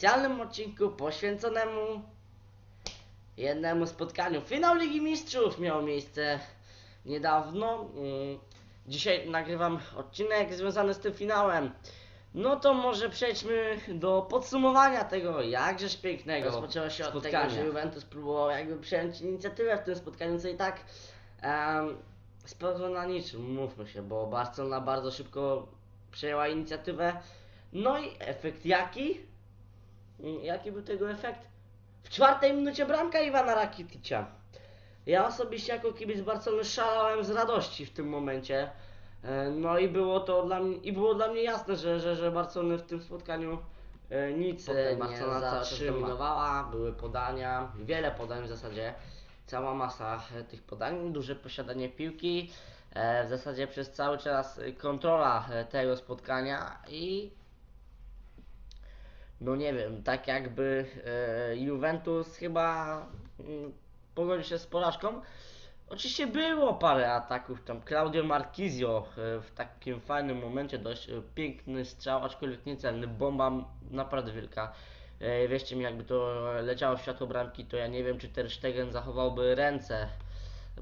specjalnym odcinku poświęconemu jednemu spotkaniu. Finał Ligi Mistrzów miał miejsce niedawno. Mm, Dzisiaj nagrywam odcinek związany z tym finałem. No to może przejdźmy do podsumowania tego jakżeż pięknego Rozpoczęło się od spotkania. tego, że Juventus próbował jakby przejąć inicjatywę w tym spotkaniu, co i tak um, spełzło na niczym, mówmy się, bo Barcelona bardzo szybko przejęła inicjatywę. No i efekt jaki? Jaki był tego efekt? W czwartej minucie bramka Iwana Rakiticza. Ja osobiście jako kibic Barcelony szalałem z radości w tym momencie. E, No i było to dla mnie, i było dla mnie jasne, że, że, że Barcelony w tym spotkaniu e, nic e, Barcelona zatrzymywała, były podania, wiele podań w zasadzie, cała masa tych podań, duże posiadanie piłki, w zasadzie przez cały czas kontrola tego spotkania i no nie wiem, tak jakby e, Juventus chyba mm, pogodził się z porażką. Oczywiście było parę ataków, tam Claudio Marquizio e, w takim fajnym momencie, dość e, piękny strzał, aczkolwiek niecelny, bomba naprawdę wielka. Wierzcie mi, jakby to leciało w światło bramki, to ja nie wiem, czy Ter Stegen zachowałby ręce,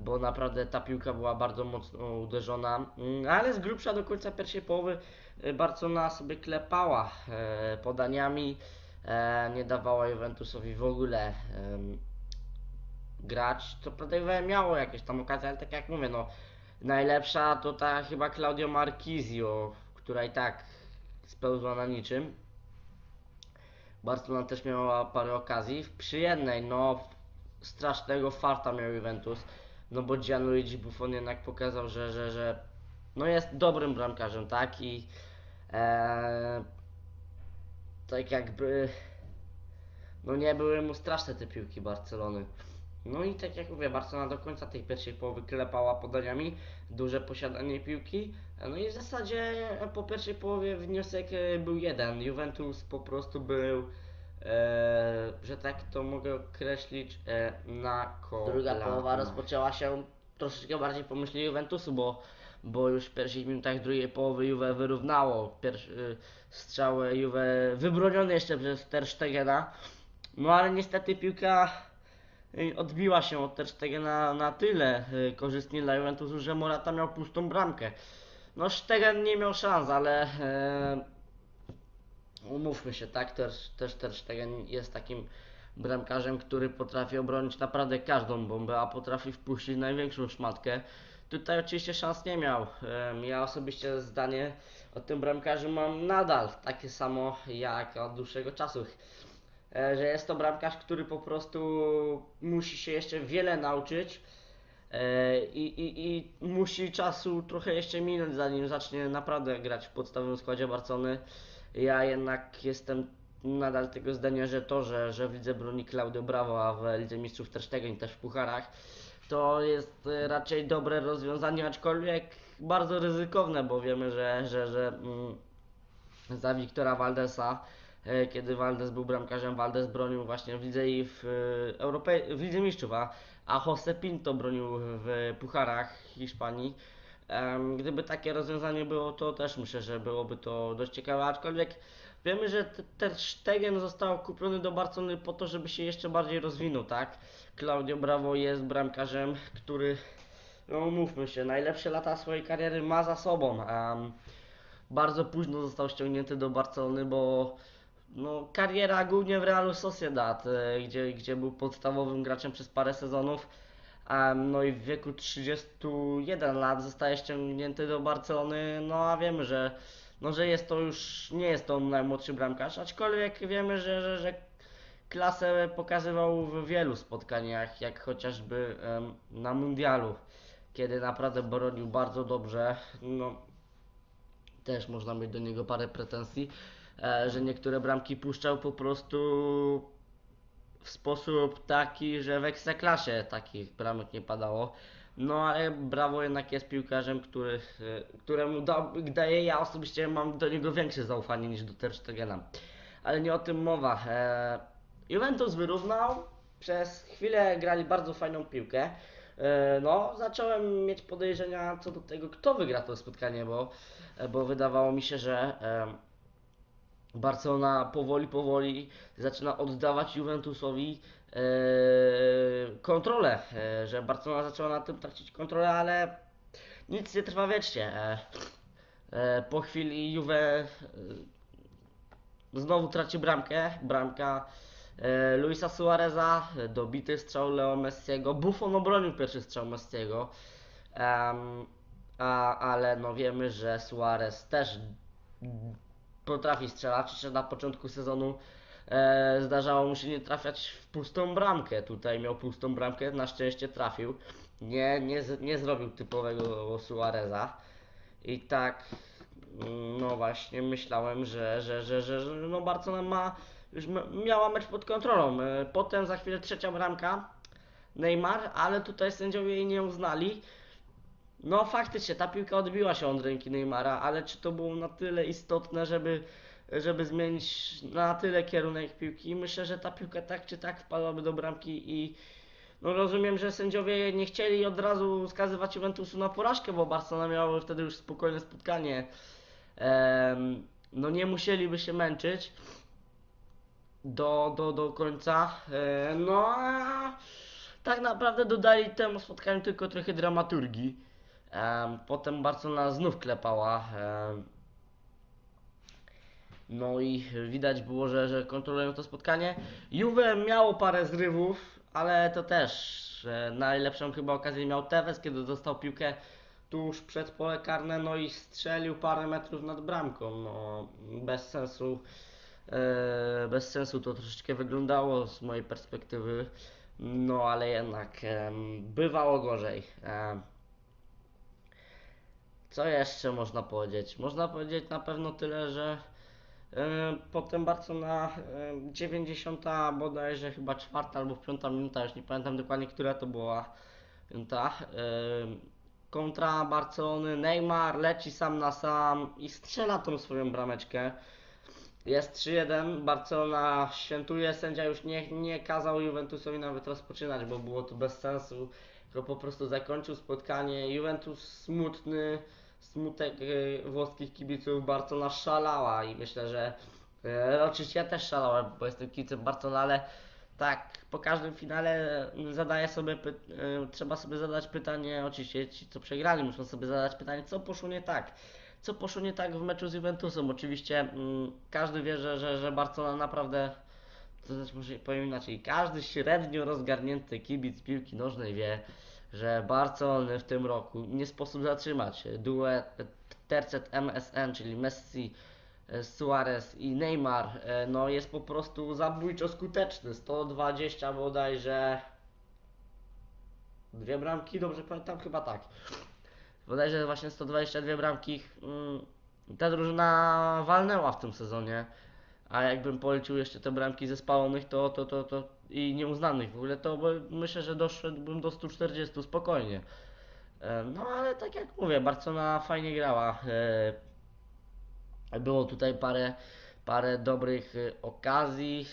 bo naprawdę ta piłka była bardzo mocno uderzona, Mm, ale z grubsza do końca pierwszej połowy e, Barcelona sobie klepała e, podaniami, e, nie dawała Juventusowi w ogóle grać. Co prawda miało jakieś tam okazje, ale tak jak mówię, no najlepsza to ta chyba Claudio Marquizio, która i tak spełzła na niczym. Barcelona też miała parę okazji. Przy jednej, no strasznego farta miał Juventus, no bo Gianluigi Buffon jednak pokazał, że, że, że no jest dobrym bramkarzem, tak? I e, tak jakby no nie były mu straszne te piłki Barcelony. No i tak jak mówię, Barcelona do końca tej pierwszej połowy klepała podaniami, duże posiadanie piłki. No i w zasadzie po pierwszej połowie wniosek e, był jeden. Juventus po prostu był, e, że tak to mogę określić, e, na kolana. Druga połowa rozpoczęła się troszeczkę bardziej po myśli Juventusu, bo, bo już w pierwszych minutach drugiej połowy Juve wyrównało. Pierwszy strzał Juve wybroniony jeszcze przez Ter Stegena. No ale niestety piłka y, odbiła się od Ter Stegena na tyle y, korzystnie dla Juventusu, że Morata miał pustą bramkę. No Stegen nie miał szans, ale e, umówmy się, tak, też, też Ter Stegen jest takim bramkarzem, który potrafi obronić naprawdę każdą bombę, a potrafi wpuścić największą szmatkę. Tutaj oczywiście szans nie miał. Ja osobiście zdanie o tym bramkarzu mam nadal takie samo jak od dłuższego czasu. E, Że jest to bramkarz, który po prostu musi się jeszcze wiele nauczyć e, i, i, i musi czasu trochę jeszcze minąć, zanim zacznie naprawdę grać w podstawowym składzie Barcony. Ja jednak jestem nadal tego zdania, że to, że, że widzę broni Claudio Bravo, a w Lidze Mistrzów też tego też w pucharach, to jest e, raczej dobre rozwiązanie, aczkolwiek bardzo ryzykowne, bo wiemy, że, że, że mm, za Wiktora Valdesa, e, kiedy Valdes był bramkarzem, Valdes bronił właśnie w Lidze i w, e, Europe... w Lidze Mistrzów, a, a Jose Pinto bronił w pucharach Hiszpanii. Gdyby takie rozwiązanie było, to też myślę, że byłoby to dość ciekawe, aczkolwiek wiemy, że t- Ter Stegen został kupiony do Barcelony po to, żeby się jeszcze bardziej rozwinął, tak? Claudio Bravo jest bramkarzem, który, no mówmy się, najlepsze lata swojej kariery ma za sobą. Em, bardzo późno został ściągnięty do Barcelony, bo no, kariera głównie w Realu Sociedad, e, gdzie, gdzie był podstawowym graczem przez parę sezonów. No i w wieku 31 lat zostaje ściągnięty do Barcelony, no a wiemy, że, no, że jest to już, nie jest to najmłodszy bramkarz, aczkolwiek wiemy, że, że, że klasę pokazywał w wielu spotkaniach, jak chociażby na mundialu, kiedy naprawdę bronił bardzo dobrze. No, też można mieć do niego parę pretensji, e, że niektóre bramki puszczał po prostu w sposób taki, że w ekstraklasie takich bramek nie padało. No ale Brawo jednak jest piłkarzem, który, e, któremu da, daje ja osobiście mam do niego większe zaufanie niż do Ter Stegena. Ale nie o tym mowa. E, Juventus wyrównał, przez chwilę grali bardzo fajną piłkę. E, No, zacząłem mieć podejrzenia co do tego, kto wygra to spotkanie, bo, bo wydawało mi się, że em, Barcelona powoli, powoli zaczyna oddawać Juventusowi e, kontrolę, e, że Barcelona zaczęła na tym tracić kontrolę, ale nic nie trwa wiecznie. E, e, po chwili Juve e, znowu traci bramkę, bramka e, Luisa Suareza, e, dobity strzał Leo Messiego, Buffon obronił pierwszy strzał Messiego, Em, a, ale no wiemy, że Suarez też potrafi strzelać, jeszcze na początku sezonu e, zdarzało mu się nie trafiać w pustą bramkę, tutaj miał pustą bramkę, na szczęście trafił, nie, nie, nie zrobił typowego Suareza. I tak mm, no właśnie myślałem, że, że, że, że, że no Barcelona ma już miała mecz pod kontrolą, e, potem za chwilę trzecia bramka. Neymar, ale tutaj sędziowie jej nie uznali, no faktycznie, ta piłka odbiła się od ręki Neymara, ale czy to było na tyle istotne, żeby, żeby zmienić na tyle kierunek piłki? Myślę, że ta piłka tak czy tak wpadłaby do bramki i no rozumiem, że sędziowie nie chcieli od razu skazywać Juventusu na porażkę, bo Barcelona miałaby wtedy już spokojne spotkanie. Em, no nie musieliby się męczyć do, do, do końca. E, no a tak naprawdę dodali temu spotkaniu tylko trochę dramaturgii. Em, potem Barcelona znów klepała. no i widać było, że, że kontrolują to spotkanie. Juve miało parę zrywów, ale to też najlepszą chyba okazję miał Tevez, kiedy dostał piłkę tuż przed pole karne, no i strzelił parę metrów nad bramką. No, bez sensu. e, Bez sensu to troszeczkę wyglądało z mojej perspektywy. No ale jednak bywało gorzej. Co jeszcze można powiedzieć? Można powiedzieć na pewno tyle, że e, potem Barcelona e, 90 bodajże chyba czwarta albo piąta minuta, już nie pamiętam dokładnie, która to była minuta. E, kontra Barcelony, Neymar leci sam na sam i strzela tą swoją brameczkę. Jest 3-1, Barcelona świętuje, sędzia już nie, nie kazał Juventusowi nawet rozpoczynać, bo było to bez sensu, tylko po prostu zakończył spotkanie. Juventus smutny, smutek e, włoskich kibiców, Barcelona szalała i myślę, że e, oczywiście ja też szalałem, bo jestem kibicem Barcelona, ale tak, po każdym finale zadaję sobie, py- e, trzeba sobie zadać pytanie, oczywiście ci co przegrali muszą sobie zadać pytanie, co poszło nie tak co poszło nie tak w meczu z Juventusem. Oczywiście mm, każdy wie, że, że, że Barcelona naprawdę, to znaczy może powiem inaczej, każdy średnio rozgarnięty kibic piłki nożnej wie, że Barcelony w tym roku nie sposób zatrzymać. Duet tercet MSN, czyli Messi, e, Suarez i Neymar, e, no jest po prostu zabójczo skuteczny. 120 bodajże dwie bramki, dobrze pamiętam? Chyba tak bodajże właśnie 122 bramki mm, ta drużyna walnęła w tym sezonie. A jakbym policzył jeszcze te bramki ze spalonych to, to, to, to i nieuznanych w ogóle, to myślę, że doszedłbym do 140 spokojnie. E, No ale tak jak mówię, Barcelona fajnie grała. E, Było tutaj parę, parę dobrych e, okazji.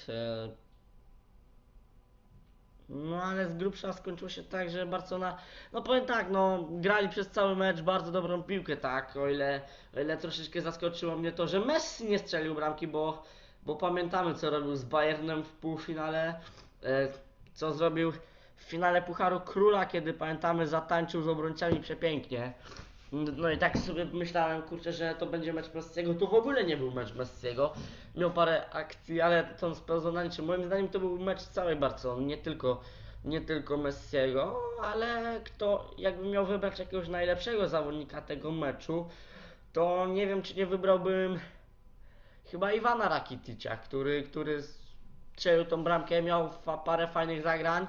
no ale z grubsza skończyło się tak, że Barcelona, no powiem tak, no grali przez cały mecz bardzo dobrą piłkę, tak, o ile, o ile troszeczkę zaskoczyło mnie to, że Messi nie strzelił bramki, bo, bo pamiętamy co robił z Bayernem w półfinale, e, co zrobił w finale Pucharu Króla, kiedy pamiętamy zatańczył z obrońcami przepięknie. No i tak sobie myślałem, kurczę, że to będzie mecz Messiego. To w ogóle nie był mecz Messiego. Miał parę akcji, ale to spełzło na niczym. Moim zdaniem to był mecz całej Barcelony, nie tylko, nie tylko Messiego, ale kto jakby miał wybrać jakiegoś najlepszego zawodnika tego meczu, to nie wiem, czy nie wybrałbym chyba Iwana Rakiticza, który, który strzelił tą bramkę, miał fa- parę fajnych zagrań.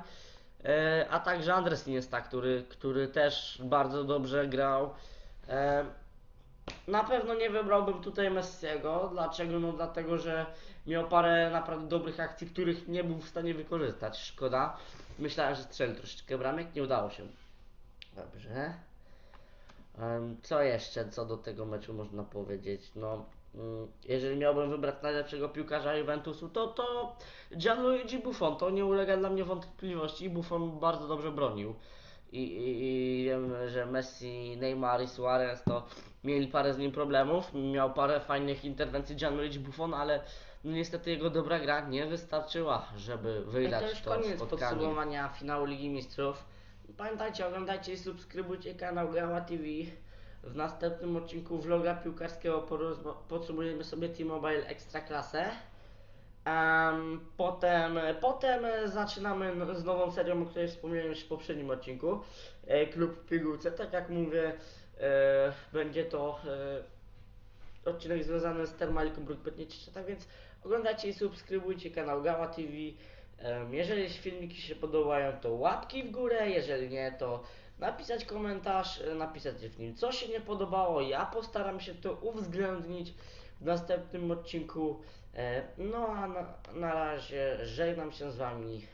E, a także Andres Iniesta, który, który też bardzo dobrze grał. E, na pewno nie wybrałbym tutaj Messiego. Dlaczego? No dlatego, że miał parę naprawdę dobrych akcji, których nie był w stanie wykorzystać. Szkoda. Myślałem, że strzeli troszeczkę bramek, nie udało się. Dobrze. Co jeszcze co do tego meczu można powiedzieć? No, jeżeli miałbym wybrać najlepszego piłkarza Juventusu, to to Gianluigi Buffon, to nie ulega dla mnie wątpliwości. Buffon bardzo dobrze bronił. i, i, i wiem, że Messi, Neymar i Suarez to mieli parę z nim problemów, miał parę fajnych interwencji Gianluigi Buffon, ale no niestety jego dobra gra nie wystarczyła, żeby wygrać to już to koniec spotkanie. podsumowania finału Ligi Mistrzów. Pamiętajcie, oglądajcie i subskrybujcie kanał Gała TV. W następnym odcinku vloga piłkarskiego podsumujemy sobie T-Mobile Ekstraklasę. Em, potem, potem zaczynamy z nową serią, o której wspomniałem już w poprzednim odcinku. E, Klub w pigułce. Tak jak mówię, e, będzie to e, odcinek związany z Termaliką Bruk-Petniczyce, tak więc oglądajcie i subskrybujcie kanał Gała TV. Jeżeli filmiki się podobają, to łapki w górę, jeżeli nie, to napisać komentarz, e, napisać w nim co się nie podobało. Ja postaram się to uwzględnić w następnym odcinku. E, No a na, na razie żegnam się z Wami.